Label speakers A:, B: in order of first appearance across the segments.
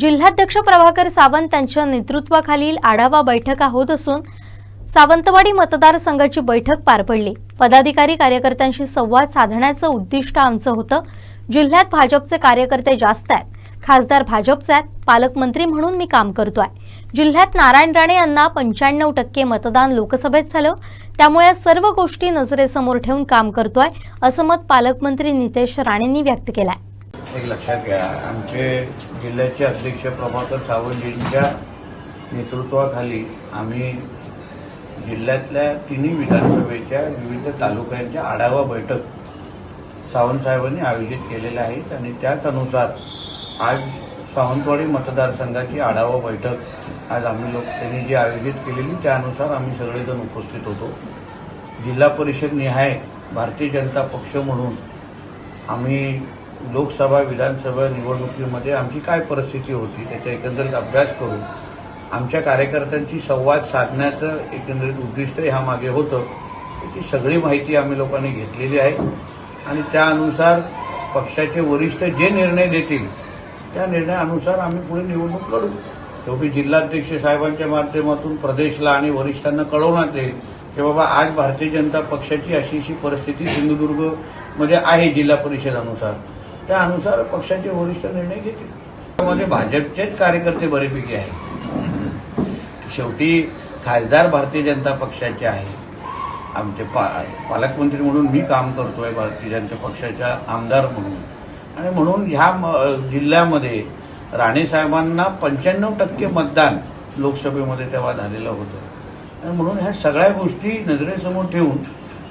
A: जिल्हाध्यक्ष प्रभाकर सावंत यांच्या नेतृत्वाखालील आढावा बैठका होत असून सावंतवाडी मतदारसंघाची बैठक पार पडली. पदाधिकारी कार्यकर्त्यांशी संवाद साधण्याचं उद्दिष्ट आमचं होतं. जिल्ह्यात भाजपचे कार्यकर्ते जास्त आहेत. खासदार भाजपचे आहेत. पालकमंत्री म्हणून मी काम करतोय. जिल्ह्यात नारायण राणे यांना पंच्याण्णव टक्के मतदान लोकसभेत झालं. त्यामुळे या सर्व गोष्टी नजरेसमोर ठेवून काम करतोय असं मत पालकमंत्री नितेश राणेंनी व्यक्त केलंय.
B: एक लक्षात घ्या. आमचे जिल्ह्याचे अध्यक्ष प्रभाकर सावंतजींच्या नेतृत्वाखाली आम्ही जिल्ह्यातल्या तिन्ही विधानसभेच्या विविध तालुक्यांच्या आढावा बैठक सावंतसाहेबांनी आयोजित केलेल्या आहेत आणि त्याच अनुसार आज सावंतवाडी मतदारसंघाची आढावा बैठक आज आम्ही लोक त्यांनी जी आयोजित केलेली त्यानुसार आम्ही सगळेजण उपस्थित होतो. जिल्हा परिषद निहाय भारतीय जनता पक्ष म्हणून आम्ही लोकसभा विधानसभा निवडणुकीमध्ये आमची काय परिस्थिती होती त्याचा एकंदरीत अभ्यास करून आमच्या कार्यकर्त्यांशी संवाद साधण्याचं एकंदरीत उद्दिष्ट ह्यामागे होतं. त्याची सगळी माहिती आम्ही लोकांनी घेतलेली आहे. आणि त्यानुसार पक्षाचे वरिष्ठ जे निर्णय देतील त्या निर्णयानुसार आम्ही पुढे निवडणूक लढू. शेवटी जिल्हाध्यक्ष साहेबांच्या माध्यमातून प्रदेशला आणि वरिष्ठांना कळवण्यात येईल की बाबा आज भारतीय जनता पक्षाची अशी अशी परिस्थिती सिंधुदुर्गमध्ये आहे जिल्हा परिषदानुसार. त्यानुसार पक्षाचे वरिष्ठ निर्णय घेतील. त्यामध्ये भाजपचेच कार्यकर्ते बरेपैकी आहेत. शेवटी खासदार भारतीय जनता पक्षाचे आहे. आमचे पा पालकमंत्री म्हणून मी काम करतोय भारतीय जनता पक्षाच्या आमदार म्हणून. आणि म्हणून ह्या जिल्ह्यामध्ये राणेसाहेबांना पंच्याण्णव टक्के मतदान लोकसभेमध्ये तेव्हा झालेलं होतं. आणि म्हणून ह्या सगळ्या गोष्टी नजरेसमोर ठेवून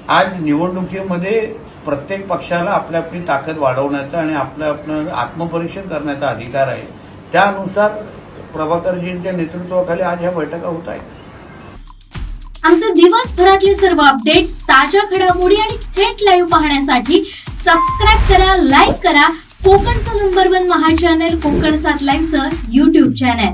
B: आज निवडणुकीमध्ये प्रत्येक पक्षाला आपली आपली ताकद वाढवण्याचा आणि आपलं आपलं आत्मपरीक्षण करण्याचा अधिकार आहे. त्यानुसार प्रभाकरजींच्या नेतृत्वाखाली आज ह्या बैठका होत आहेत.
C: आमचे दिवसभरातले सर्व अपडेट्स ताज्या घडामोडी आणि थेट लाईव्ह पाहण्यासाठी सबस्क्राईब करा लाईक करा. कोकणचं number one Maha channel Kokan सात लाईनचं युट्यूब चॅनल